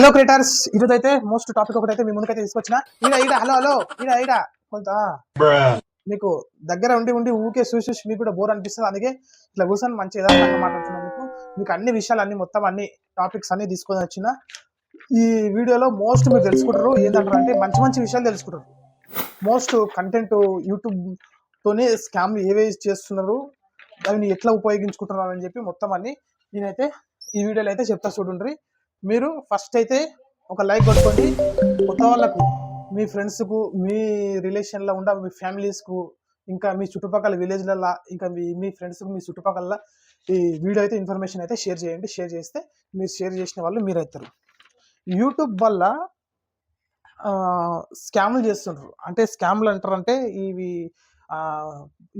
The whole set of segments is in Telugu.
హలో క్రియేటర్స్ ఈరోజు అయితే మోస్ట్ టాపిక్ ఒకటి అయితే మీ ముందుకైతే తీసుకొచ్చిన. ఈడ ఈడ హలో హలో ఈడ ఈడ. కొంత మీకు దగ్గర ఉండి ఉండి ఊకే చూసి చూసి మీకు కూడా బోర్ అనిపిస్తుంది. అందుకే ఇట్లా కూర్చొని మంచి ఏదైనా మీకు. మీకు అన్ని విషయాలు అన్ని మొత్తం అన్ని టాపిక్స్ అన్ని తీసుకొని వచ్చిన. ఈ వీడియోలో మోస్ట్ మీరు తెలుసుకుంటారు. ఏంటంటారు అంటే మంచి మంచి విషయాలు తెలుసుకుంటారు. మోస్ట్ కంటెంట్ యూట్యూబ్ తోనే స్కామ్ ఏవే చేస్తున్నారు? దాన్ని ఎట్లా ఉపయోగించుకుంటున్నారు అని చెప్పి మొత్తం అన్ని నేనైతే ఈ వీడియోలో అయితే చెప్తా చూడండి. మీరు ఫస్ట్ అయితే ఒక లైక్ కొట్టుకోండి. కొత్త వాళ్ళకు మీ ఫ్రెండ్స్కు మీ రిలేషన్లో ఉండ మీ ఫ్యామిలీస్కు ఇంకా మీ చుట్టుపక్కల విలేజ్లలో ఇంకా మీ మీ ఫ్రెండ్స్కు మీ చుట్టుపక్కల ఈ వీడియో అయితే ఇన్ఫర్మేషన్ అయితే షేర్ చేయండి. షేర్ చేస్తే మీరు షేర్ చేసిన వాళ్ళు మీరు అవుతారు యూట్యూబ్ వల్ల స్కామ్లు చేస్తుంటారు అంటే స్కామ్లు అంటారంటే ఇవి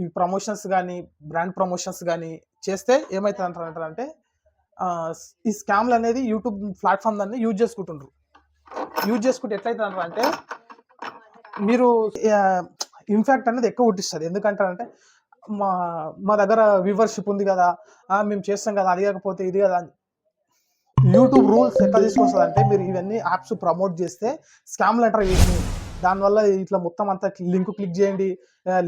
ఈ ప్రమోషన్స్ కానీ బ్రాండ్ ప్రమోషన్స్ కానీ చేస్తే ఏమవుతుంది అంటారు అంటారంటే ఈ స్కామ్లు అనేది యూట్యూబ్ ప్లాట్ఫామ్ దాన్ని యూజ్ చేసుకుంటుండ్రు. యూజ్ చేసుకుంటే ఎట్లయితే అంటారు అంటే మీరు ఇన్ఫాక్ట్ అనేది ఎక్కువ పుట్టిస్తుంది. ఎందుకంటారంటే మా మా దగ్గర వ్యూవర్షిప్ ఉంది కదా మేము చేస్తాం కదా అది కాకపోతే ఇది కదా అని. యూట్యూబ్ రూల్స్ ఎట్లా తీసుకొస్తుంది అంటే మీరు ఇవన్నీ యాప్స్ ప్రమోట్ చేస్తే స్కామ్లు అంటారు వీటిని దానివల్ల ఇట్లా మొత్తం అంతా లింక్ క్లిక్ చేయండి.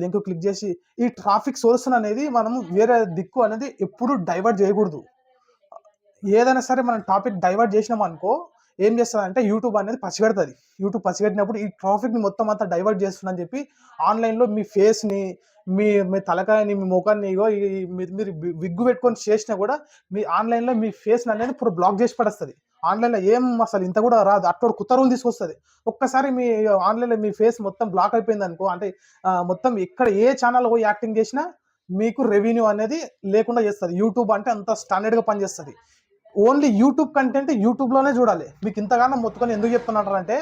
లింక్ క్లిక్ చేసి ఈ ట్రాఫిక్ సోర్స్ అనేది మనం వేరే దిక్కు అనేది ఎప్పుడు డైవర్ట్ చేయకూడదు. ఏదైనా సరే మనం టాపిక్ డైవర్ట్ చేసినాం అనుకో ఏం చేస్తుందంటే యూట్యూబ్ అనేది పసిగడుతుంది. యూట్యూబ్ పసిగట్టినప్పుడు ఈ ట్రాఫిక్ని మొత్తం అంతా డైవర్ట్ చేస్తుందని చెప్పి ఆన్లైన్లో మీ ఫేస్ని మీ మీ తలకాయని మీ ముఖాన్ని ఇగో మీరు విగ్గు పెట్టుకొని చేసినా కూడా మీ ఆన్లైన్లో మీ ఫేస్ని అనేది ఇప్పుడు బ్లాక్ చేసి పడేస్తుంది. ఆన్లైన్లో ఏం అసలు ఇంత కూడా రాదు. అట్టోడు కొత్త రూల్ తీసుకొస్తుంది. ఒక్కసారి మీ ఆన్లైన్లో మీ ఫేస్ మొత్తం బ్లాక్ అయిపోయింది అనుకో అంటే మొత్తం ఇక్కడ ఏ ఛానల్ పోయి యాక్టింగ్ చేసినా మీకు రెవెన్యూ అనేది లేకుండా చేస్తుంది. యూట్యూబ్ అంటే అంత స్టాండర్డ్గా పనిచేస్తుంది. ఓన్లీ యూట్యూబ్ కంటెంట్ యూట్యూబ్లోనే చూడాలి. మీకు ఇంతగానో మొత్తుకొని ఎందుకు చెప్తున్నారంటే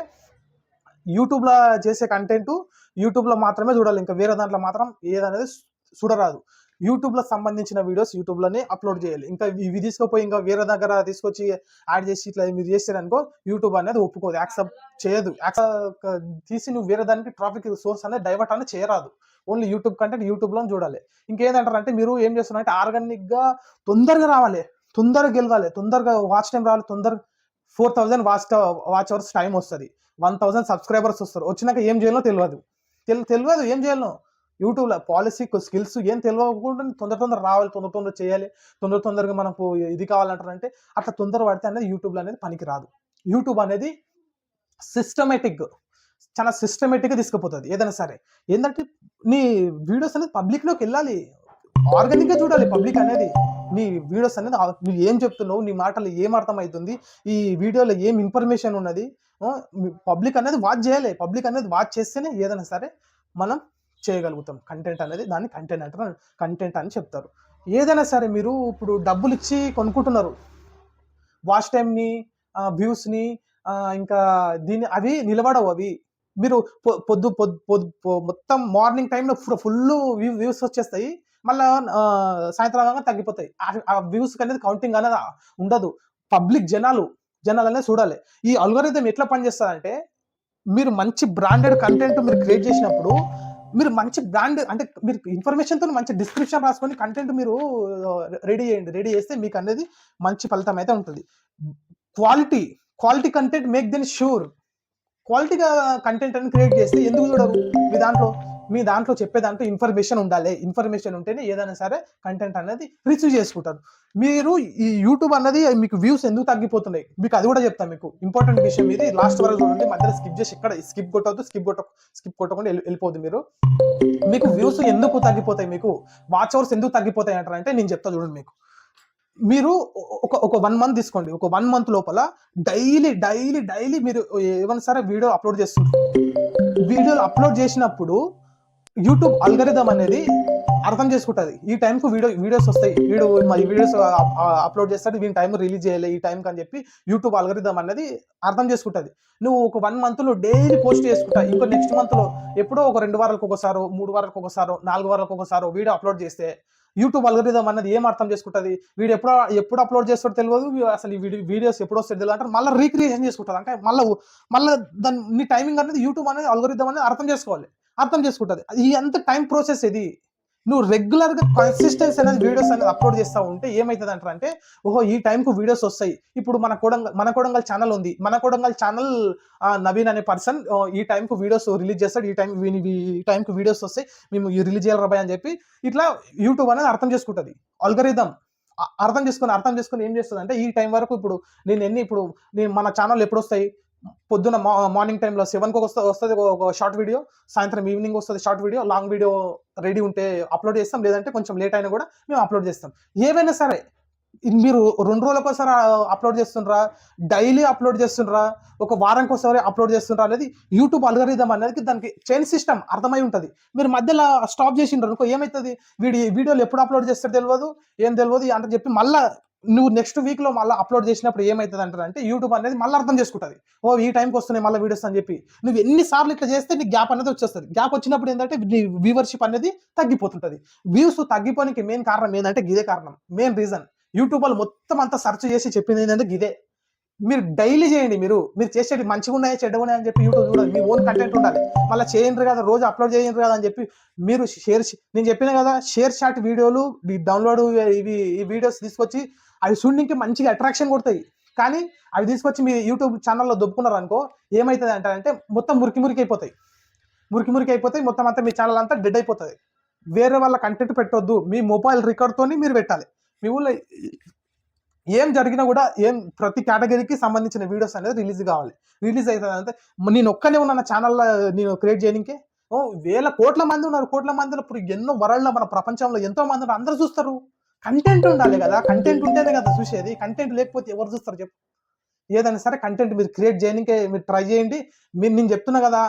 యూట్యూబ్లో చేసే కంటెంట్ యూట్యూబ్లో మాత్రమే చూడాలి. ఇంకా వేరే దాంట్లో మాత్రం ఏదనేది చూడరాదు. యూట్యూబ్లో సంబంధించిన వీడియోస్ యూట్యూబ్లోనే అప్లోడ్ చేయాలి. ఇంకా ఇవి తీసుకుపోయి ఇంకా వేరే దగ్గర తీసుకొచ్చి యాడ్ చేసి ఇట్లా మీరు చేసారనుకో యూట్యూబ్ అనేది ఒప్పుకోదు. యాక్సెప్ట్ చేయదు. యాక్సెప్ట్ తీసి నువ్వు వేరే దానికి ట్రాఫిక్ సోర్స్ అనేది డైవర్ట్ అనేది చేయరాదు. ఓన్లీ యూట్యూబ్ కంటెంట్ యూట్యూబ్లో చూడాలి. ఇంకేంటంటారంటే మీరు ఏం చేస్తున్నారంటే ఆర్గానిక్గా తొందరగా రావాలి. తొందరగా గెలవాలి. తొందరగా వాచ్ టైం రావాలి. తొందరగా four thousand watch watch hours time వస్తుంది. వన్ థౌజండ్ సబ్స్క్రైబర్స్ వస్తారు. వచ్చినాక ఏం చేయాలో తెలియదు తెల్ తెలియదు ఏం చేయాలో? యూట్యూబ్లో పాలసీ స్కిల్స్ ఏం తెలియకుండా తొందర తొందర రావాలి. తొందర తొందర చేయాలి. తొందర తొందరగా మనకు ఇది కావాలంటారంటే అట్లా తొందర పడితే అనేది యూట్యూబ్లో అనేది పనికి రాదు. యూట్యూబ్ అనేది సిస్టమేటిక్ చాలా సిస్టమేటిక్గా తీసుకుపోతుంది. ఏదైనా సరే. ఏంటంటే నీ వీడియోస్ అనేది పబ్లిక్లోకి వెళ్ళాలి. ఆర్గానిక్గా చూడాలి. పబ్లిక్ అనేది. నీ వీడియోస్ అనేది నువ్వు ఏం చెప్తున్నావు నీ మాటలు ఏం అర్థమవుతుంది ఈ వీడియోలో ఏం ఇన్ఫర్మేషన్ ఉన్నది పబ్లిక్ అనేది వాచ్ చేయాలి పబ్లిక్ అనేది వాచ్ చేస్తేనే ఏదైనా సరే మనం చేయగలుగుతాం. కంటెంట్ అనేది దాన్ని కంటెంట్ అంటారు కంటెంట్ అని చెప్తారు. ఏదైనా సరే మీరు ఇప్పుడు డబ్బులు ఇచ్చి కొనుక్కుంటున్నారు. వాచ్ టైంని వ్యూస్ని ఇంకా దీన్ని అవి నిలబడవు అవి. మీరు పొ- పొద్దు పొద్దు పొద్దు మొత్తం మార్నింగ్ టైంలో ఫుల్ వ్యూ వ్యూస్ వచ్చేస్తాయి. మళ్ళా సాయంత్రం కాగా తగ్గిపోతాయి. ఆ- ఆ వ్యూస్ అనేది కౌంటింగ్ అనేది ఉండదు. పబ్లిక్ జనాలు జనాలు అనేది చూడాలి. ఈ అల్గోరిథం ఎట్లా పనిచేస్తుందంటే మీరు మంచి బ్రాండెడ్ కంటెంట్ మీరు క్రియేట్ చేసినప్పుడు మీరు మంచి బ్రాండ్ అంటే మీరు ఇన్ఫర్మేషన్తో మంచి డిస్క్రిప్షన్ రాసుకొని కంటెంట్ మీరు రెడీ చేయండి. రెడీ చేస్తే మీకు అనేది మంచి ఫలితం అయితే ఉంటుంది. Quality quality content make then sure క్వాలిటీగా కంటెంట్ అని క్రియేట్ చేస్తే ఎందుకు చూడరు? మీ దాంట్లో మీ దాంట్లో చెప్పే దాంట్లో ఇన్ఫర్మేషన్ ఉండాలి. ఇన్ఫర్మేషన్ ఉంటేనే ఏదైనా సరే కంటెంట్ అనేది రిసీవ్ చేసుకుంటారు. మీరు ఈ యూట్యూబ్ అన్నది మీకు వ్యూస్ ఎందుకు తగ్గిపోతున్నాయి? మీకు అది కూడా చెప్తాను మీకు. ఇంపార్టెంట్ విషయం ఇది. లాస్ట్ వరకు చూడండి. మధ్యలో స్కిప్ చేసి ఇక్కడ స్కిప్ కొట్టవద్దు స్కిప్ కొట్ట స్కిప్ కొట్టకుండా వెళ్ళి- వెళ్ళిపోద్దు మీరు. మీకు వ్యూస్ ఎందుకు తగ్గిపోతాయి మీకు? వాచ్ అవర్స్ ఎందుకు తగ్గిపోతాయి అంటారంటే నేను చెప్తా చూడండి మీకు. మీరు ఒక ఒక వన్ మంత్ తీసుకోండి. ఒక వన్ మంత్ లోపల డైలీ డైలీ డైలీ మీరు ఏమైనా సరే వీడియో అప్లోడ్ చేస్తుంటారు. వీడియోలు అప్లోడ్ చేసినప్పుడు యూట్యూబ్ అల్గరిథం అనేది అర్థం చేసుకుంటుంది. ఈ టైంకు వీడియో వీడియోస్ వస్తాయి. వీడియో ఈ వీడియోస్ అప్లోడ్ చేస్తాడు వీని టైం రిలీజ్ చేయాలి ఈ టైంకి అని చెప్పి యూట్యూబ్ అల్గరిథం అనేది అర్థం చేసుకుంటుంది. నువ్వు ఒక వన్ మంత్లో డైలీ పోస్ట్ చేసుకుంటా. ఇంకో నెక్స్ట్ మంత్లో ఎప్పుడో ఒక రెండు వారాలకు ఒకసారో మూడు వారాలకు ఒకసారో నాలుగు వారాలకు ఒకసారో వీడియో అప్లోడ్ చేస్తే యూట్యూబ్ అల్గరిథం అన్నది ఏం అర్థం చేసుకుంటుంది? వీడు ఎప్పుడు ఎప్పుడు అప్లోడ్ చేస్తాడో తెలియదు. అసలు ఈ వీడియోస్ ఎప్పుడు వస్తాయో తెలియదు అంటే మళ్ళీ రీక్రియేషన్ చేసుకుంటుంది. అంటే మళ్ళీ మళ్ళీ దాని నీ టైమింగ్ అనేది యూట్యూబ్ అనేది అల్గరిథం అనేది అర్థం చేసుకోవాలి. అర్థం చేసుకుంటుంది. ఈ అంత టైం ప్రాసెస్ ఇది. నువ్వు రెగ్యులర్గా కన్సిస్టెన్స్ అనేది వీడియోస్ అనేది అప్లోడ్ చేస్తా ఉంటే ఏమైతుంది అంటారు అంటే ఓహో ఈ టైంకు వీడియోస్ వస్తాయి. ఇప్పుడు మన కొడంగల్ మన కొడంగల్ ఛానల్ ఉంది. మన కొడంగల్ ఛానల్ నవీన్ అనే పర్సన్ ఈ టైంకు వీడియోస్ రిలీజ్ చేస్తాడు. ఈ టైం ఈ టైంకు వీడియోస్ వస్తాయి. మేము రిలీజ్ చేయాలి రాబాయ్ అని చెప్పి ఇట్లా యూట్యూబ్ అనేది అర్థం చేసుకుంటది. అల్గరిథం అర్థం చేసుకుని అర్థం చేసుకుని ఏం చేస్తుంది అంటే ఈ టైం వరకు ఇప్పుడు నేను ఎన్ని ఇప్పుడు నేను మన ఛానల్ ఎప్పుడు వస్తాయి? పొద్దున మార్నింగ్ టైంలో సెవెన్కి వస్తుంది వస్తుంది ఒక షార్ట్ వీడియో సాయంత్రం ఈవినింగ్ వస్తుంది short video long video ready ఉంటే అప్లోడ్ చేస్తాం లేదంటే కొంచెం లేట్ అయినా కూడా మేము అప్లోడ్ చేస్తాం. ఏవైనా సరే మీరు రెండు రోజులకోసారి అప్లోడ్ చేస్తుండ్రా డైలీ అప్లోడ్ చేస్తుండ్రా ఒక వారానికి ఒకసారి అప్లోడ్ చేస్తుండ్రా అనేది యూట్యూబ్ అల్గరిథం అనేది దానికి చైన్ సిస్టమ్ అర్థమై ఉంటుంది. మీరు మధ్యలో స్టాప్ చేసిండ్రు అనుకో ఏమవుతుంది వీడి వీడియోలు ఎప్పుడు అప్లోడ్ చేస్తారో తెలియదు ఏం తెలియదు అంటే చెప్పి మళ్ళీ నువ్వు నెక్స్ట్ వీక్లో మళ్ళీ అప్లోడ్ చేసినప్పుడు ఏమవుతుంది అంటారు అంటే యూట్యూబ్ అనేది మళ్ళీ అర్థం చేసుకుంటుంది. ఓ ఈ టైంకి వస్తున్నాయి మళ్ళీ వీడియోస్ అని చెప్పి. నువ్వు ఎన్నిసార్లు ఇట్లా చేస్తే నీకు గ్యాప్ అనేది వచ్చేస్తుంది. గ్యాప్ వచ్చినప్పుడు ఏంటంటే నీ వ్యూవర్షిప్ అనేది తగ్గిపోతుంటుంది. వ్యూస్ తగ్గిపోనికి మెయిన్ కారణం ఏంటంటే ఇదే కారణం. మెయిన్ రీజన్ యూట్యూబ్ వాళ్ళు మొత్తం అంతా సెర్చ్ చేసి చెప్పింది ఏంటంటే ఇదే. మీరు డైలీ చేయండి మీరు. మీరు చేసేది మంచిగా ఉన్నాయా చెడ్డగా ఉన్నాయని అని చెప్పి యూట్యూబ్ చూడాలి మీ ఓన్ కంటెంట్ ఉండాలి. మళ్ళీ చేయండి కదా రోజు అప్లోడ్ చేయండి కదా అని చెప్పి మీరు షేర్ నేను చెప్పిన కదా షేర్ షాట్ వీడియోలు డౌన్లోడ్ ఇవి ఈ వీడియోస్ తీసుకొచ్చి అవి చూడడానికి మంచిగా అట్రాక్షన్ కొడతాయి. కానీ అవి తీసుకొచ్చి మీ యూట్యూబ్ ఛానల్లో దొబ్బుకున్నారు అనుకో ఏమవుతుంది అంటే మొత్తం మురికి మురికి అయిపోతాయి. మురికి మురికి అయిపోతాయి. మొత్తం అంతా మీ ఛానల్ అంతా డెడ్ అయిపోతుంది. వేరే వాళ్ళ కంటెంట్ పెట్టొద్దు. మీ మొబైల్ రికార్డ్తోని మీరు పెట్టాలి. మీ ఊళ్ళో ఏం జరిగినా కూడా ఏం ప్రతి కేటగిరీకి సంబంధించిన వీడియోస్ అనేది రిలీజ్ కావాలి. రిలీజ్ అవుతుంది అంటే నేను ఒక్కనే ఉన్న ఛానల్లో నేను క్రియేట్ చేయడానికి ఓ వేల కోట్ల మంది ఉన్నారు. కోట్ల మందిలో ఇప్పుడు ఎన్నో వరల్డ్లో మన ప్రపంచంలో ఎంతో మంది ఉన్నారు. అందరూ చూస్తారు. కంటెంట్ ఉండాలి కదా కంటెంట్ ఉంటేనే కదా చూసేది. కంటెంట్ లేకపోతే ఎవరు చూస్తారు చెప్పు? ఏదైనా సరే కంటెంట్ మీరు క్రియేట్ చేయడానికి మీరు ట్రై చేయండి. మీరు నేను చెప్తున్నా కదా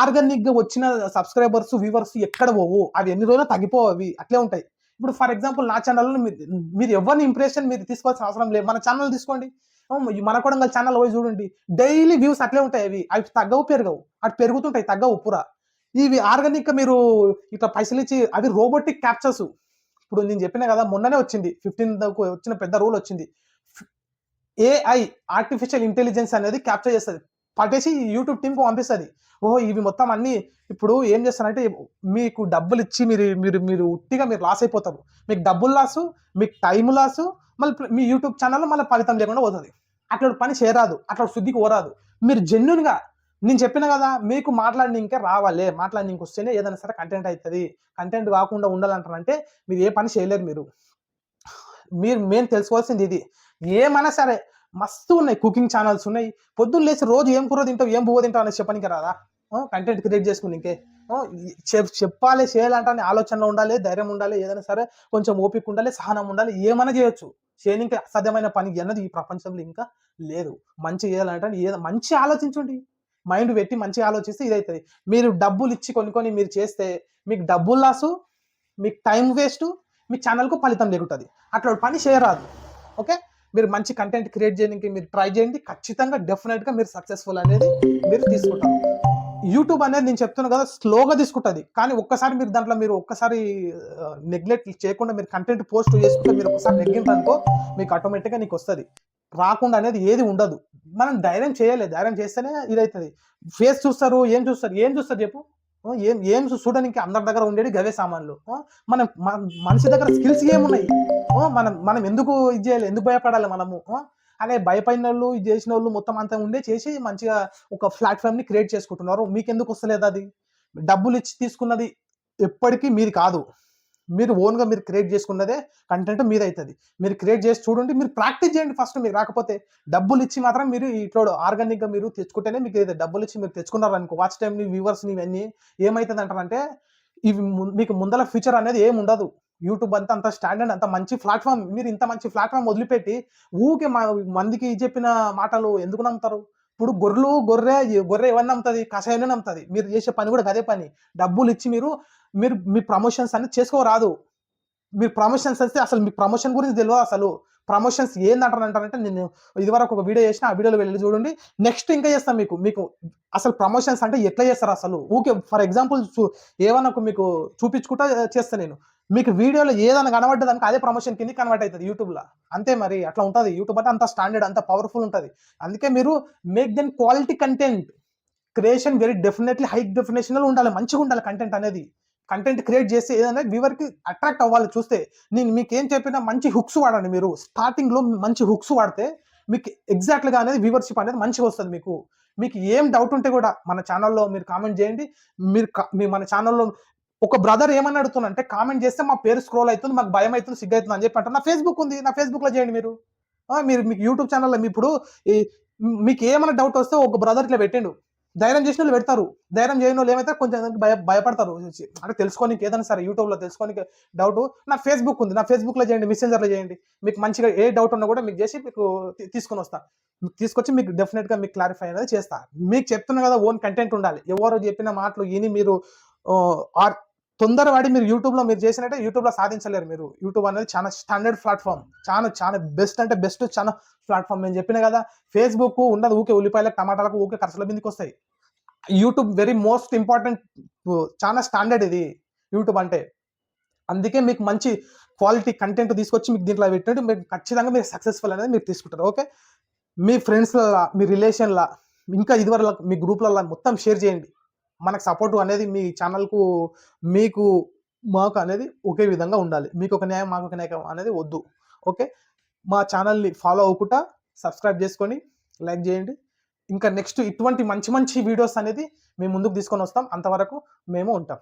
ఆర్గానిక్గా వచ్చిన సబ్స్క్రైబర్స్ వ్యూవర్స్ ఎక్కడ పోవు? అవి ఎన్ని రోజులు తగ్గిపోవు అవి. అట్లే ఉంటాయి. ఇప్పుడు ఫర్ ఎగ్జాంపుల్ నా ఛానల్లో మీరు మీరు ఎవరిని ఇంప్రెషన్ మీరు తీసుకోవాల్సిన అవసరం లేదు. మన ఛానల్ తీసుకోండి. మన కొడంగల్ ఛానల్ పోయి చూడండి. డైలీ వ్యూస్ అట్లే ఉంటాయి అవి. అవి తగ్గవు పెరగవు. అటు పెరుగుతుంటాయి తగ్గవు పురా. ఇవి ఆర్గానిక్ మీరు ఇట్లా పైసలు ఇచ్చి అవి రోబోటిక్ క్యాప్చర్స్ ఇప్పుడు నేను చెప్పిన కదా మొన్ననే వచ్చింది. ఫిఫ్టీన్ వచ్చిన పెద్ద రూల్ వచ్చింది. ఏఐ ఆర్టిఫిషియల్ ఇంటెలిజెన్స్ అనేది క్యాప్చర్ చేస్తుంది. పట్టేసి యూట్యూబ్ టీంకి పంపిస్తుంది. ఓహో ఇవి మొత్తం అన్ని ఇప్పుడు ఏం చేస్తారంటే మీకు డబ్బులు ఇచ్చి మీరు మీరు మీరు ఉట్టిగా మీరు లాస్ అయిపోతారు. మీకు డబ్బులు లాసు మీకు టైం లాసు మళ్ళీ మీ యూట్యూబ్ ఛానల్లో మళ్ళీ ఫలితం లేకుండా పోతుంది. అట్లా పని చేయరాదు. అట్లా శుద్ధికి పోరాదు. మీరు జెన్యున్గా నేను చెప్పిన కదా మీకు మాట్లాడినికే రావాలి. ఇంక వస్తేనే ఏదైనా సరే కంటెంట్ అవుతుంది కంటెంట్ కాకుండా ఉండాలంటారంటే మీరు ఏ పని చేయలేరు మీరు. మీరు మేము తెలుసుకోవాల్సింది ఇది. ఏమైనా సరే మస్తు ఉన్నాయి కుకింగ్ ఛానల్స్ ఉన్నాయి. పొద్దున్న లేచి రోజు ఏం కూర తింటావు ఏం పువ్వు తింటావు అనేది చెప్పనికి రాదా? కంటెంట్ క్రియేట్ చేసుకుని ఇంకే. చెప్పాలి చేయాలంటే అనే ఆలోచన ఉండాలి ధైర్యం ఉండాలి ఏదైనా సరే కొంచెం ఓపిక ఉండాలి సహనం ఉండాలి ఏమైనా చేయొచ్చు. చేయడానికి అసాధ్యమైన పని అన్నది ఈ ప్రపంచంలో ఇంకా లేదు. మంచి చేయాలంటే ఏదో మంచి ఆలోచించండి. మైండ్ పెట్టి మంచిగా ఆలోచిస్తే ఇదవుతుంది మీరు డబ్బులు ఇచ్చి కొనుక్కొని మీరు చేస్తే మీకు డబ్బులు లాసు మీకు టైం వేస్ట్ మీ ఛానల్కు ఫలితం లేకుంటుంది. అట్లా పని చేయరాదు. ఓకే? మీరు మంచి కంటెంట్ క్రియేట్ చేయడానికి మీరు ట్రై చేయండి. ఖచ్చితంగా డెఫినెట్గా మీరు సక్సెస్ఫుల్ అనేది మీరు తీసుకుంటారు. యూట్యూబ్ అనేది నేను చెప్తున్నా కదా స్లోగా తీసుకుంటుంది. కానీ ఒక్కసారి మీరు దాంట్లో మీరు ఒక్కసారి నెగ్లెక్ట్ చేయకుండా మీరు కంటెంట్ పోస్ట్ చేసుకుంటే మీరు ఒకసారి నెగ్గింటారనుకో మీకు ఆటోమేటిక్గా నీకు వస్తుంది రాకుండా అనేది ఏది ఉండదు. మనం ధైర్యం చేయలేదు ధైర్యం చేస్తేనే ఇదవుతుంది ఫేస్ చూస్తారు ఏం చూస్తారు ఏం చూస్తారు చెప్పు? ఏం ఏం చూడడానికి అందరి దగ్గర ఉండేది గవే సామాన్లు. మనం మన- మనిషి దగ్గర స్కిల్స్ ఏమున్నాయి? మనం మనం ఎందుకు ఇది చేయాలి? ఎందుకు భయపడాలి మనము? అనే భయపడిన వాళ్ళు ఇది చేసిన వాళ్ళు మొత్తం అంతా ఉండే చేసి మంచిగా ఒక ప్లాట్ఫామ్ని క్రియేట్ చేసుకుంటున్నారు. మీకు ఎందుకు వస్తలేదు అది? డబ్బులు ఇచ్చి తీసుకున్నది ఎప్పటికీ మీది కాదు. మీరు ఓన్గా మీరు క్రియేట్ చేసుకున్నదే కంటెంట్ మీద అవుతుంది మీరు క్రియేట్ చేసి చూడండి మీరు ప్రాక్టీస్ చేయండి ఫస్ట్ మీకు రాకపోతే డబ్బులు ఇచ్చి మాత్రం మీరు ఇట్లా ఆర్గానిక్గా మీరు తెచ్చుకుంటేనే మీకు ఏదైతే డబ్బులు ఇచ్చి మీరు తెచ్చుకున్నారు అనుకో వాచ్ టైంని వ్యూవర్స్ని ఇవన్నీ ఏమవుతుంది అంటారంటే ఇవి ము- మీకు ముందల ఫ్యూచర్ అనేది ఏమి ఉండదు. యూట్యూబ్ అంతా అంత స్టాండర్డ్ అంత మంచి ప్లాట్ఫామ్ మీరు ఇంత మంచి ప్లాట్ఫామ్ వదిలిపెట్టి ఊకే మా మందికి చెప్పిన మాటలు ఎందుకు నమ్ముతారు? ఇప్పుడు గొర్రెలు గొర్రె గొర్రె ఎవరిని నమ్ముతుంది? కషాయాన్ని నమ్ముతుంది. మీరు చేసే పని కూడా అదే పని. డబ్బులు ఇచ్చి మీరు మీరు మీ ప్రమోషన్స్ అనేది చేసుకోరాదు. మీరు ప్రమోషన్స్ వస్తే అసలు మీ ప్రమోషన్ గురించి తెలియదు అసలు. ప్రమోషన్స్ ఏందంటారు అంటారంటే నేను ఇదివరకు ఒక వీడియో చేసిన ఆ వీడియోలో వెళ్ళి చూడండి. నెక్స్ట్ ఇంకా చేస్తాను మీకు. మీకు అసలు ప్రమోషన్స్ అంటే ఎట్లా చేస్తారు అసలు? ఊకే ఫర్ ఎగ్జాంపుల్ ఏమన్నా మీకు చూపించుకుంటా చేస్తాను నేను. మీకు వీడియోలో ఏదైనా కనబడ్డది అనుకో అదే ప్రమోషన్ కింద కన్వర్ట్ అవుతుంది యూట్యూబ్లో అంతే మరి అట్లా ఉంటుంది. యూట్యూబ్ అంటే అంత స్టాండర్డ్ అంత పవర్ఫుల్ ఉంటుంది. అందుకే మీరు make then quality content creation very definitely high డెఫినేషన్లో ఉండాలి మంచిగా ఉండాలి కంటెంట్ అనేది. కంటెంట్ క్రియేట్ చేస్తే ఏదైనా వ్యూవర్కి అట్రాక్ట్ అవ్వాలి. చూస్తే నేను మీకు ఏం చెప్పినా మంచి హుక్స్ వాడండి మీరు. స్టార్టింగ్లో మంచి హుక్స్ వాడితే మీకు ఎగ్జాక్ట్గా అనేది వ్యూవర్షిప్ అనేది మంచిగా వస్తుంది మీకు. మీకు ఏం డౌట్ ఉంటే కూడా మన ఛానల్లో మీరు కామెంట్ చేయండి. మీరు మీ మన ఛానల్లో ఒక బ్రదర్ ఏమని అడుగుతున్నా కామెంట్ చేస్తే మా పేరు స్క్రోల్ అవుతుంది మాకు భయం అవుతుంది సిగ్గు అవుతుంది అని చెప్పి అంటారు. నా ఫేస్బుక్ ఉంది నా ఫేస్బుక్లో చేయండి మీరు. మీరు మీకు యూట్యూబ్ ఛానల్లో మీ ఇప్పుడు ఈ మీకు ఏమైనా డౌట్ వస్తే ఒక బ్రదర్ ఇట్లా పెట్టిండు. ధైర్యం చేసిన వాళ్ళు పెడతారు. ధైర్యం చేయని వాళ్ళు ఏమైతే కొంచెం భయ భయపడతారు. అంటే తెలుసుకోనికి ఏదైనా సరే యూట్యూబ్లో తెలుసుకోనికి డౌట్. నా ఫేస్బుక్ ఉంది నా ఫేస్బుక్లో చేయండి మెసెంజర్లో చేయండి. మీకు మంచిగా ఏ డౌట్ ఉన్నా కూడా మీకు చేసి మీకు తీసుకొని వస్తా. మీకు తీసుకొచ్చి మీకు డెఫినెట్గా మీకు క్లారిఫై అనేది చేస్తా. మీకు చెప్తున్నా కదా ఓన్ కంటెంట్ ఉండాలి. ఎవరు చెప్పిన మాటలు ఇని మీరు ఆ, ఆర్ తొందరపడి మీరు యూట్యూబ్లో మీరు చేసినట్టే యూట్యూబ్లో సాధించలేరు మీరు. యూట్యూబ్ అనేది చాలా స్టాండర్డ్ ప్లాట్ఫామ్ చాలా చాలా బెస్ట్ అంటే బెస్ట్ చాలా ప్లాట్ఫామ్ నేను చెప్పిన కదా ఫేస్బుక్ ఉండదు ఊకే ఉల్లిపాయలకు టమాటాలకు ఊకే ఖర్చుల మీదకి వస్తాయి. యూట్యూబ్ వెరీ మోస్ట్ ఇంపార్టెంట్ చాలా స్టాండర్డ్ ఇది యూట్యూబ్ అంటే. అందుకే మీకు మంచి క్వాలిటీ కంటెంట్ తీసుకొచ్చి మీకు దీంట్లో పెట్టినట్టు మీరు ఖచ్చితంగా మీరు సక్సెస్ఫుల్ అనేది మీరు తీసుకుంటారు. ఓకే మీ ఫ్రెండ్స్లలో మీ రిలేషన్ల ఇంకా ఇదివరకు మీ గ్రూప్లలో మొత్తం షేర్ చేయండి. మనకు సపోర్ట్ అనేది మీ ఛానల్కు మీకు మాకు అనేది ఒకే విధంగా ఉండాలి. మీకు ఒక న్యాయం మాకు ఒక న్యాయం అనేది వద్దు. ఓకే మా ఛానల్ని ఫాలో అవ్వకుండా సబ్స్క్రైబ్ చేసుకొని లైక్ చేయండి. ఇంకా నెక్స్ట్ ఇటువంటి మంచి మంచి వీడియోస్ అనేది మేము ముందుకు తీసుకొని వస్తాం. అంతవరకు మేము ఉంటాం.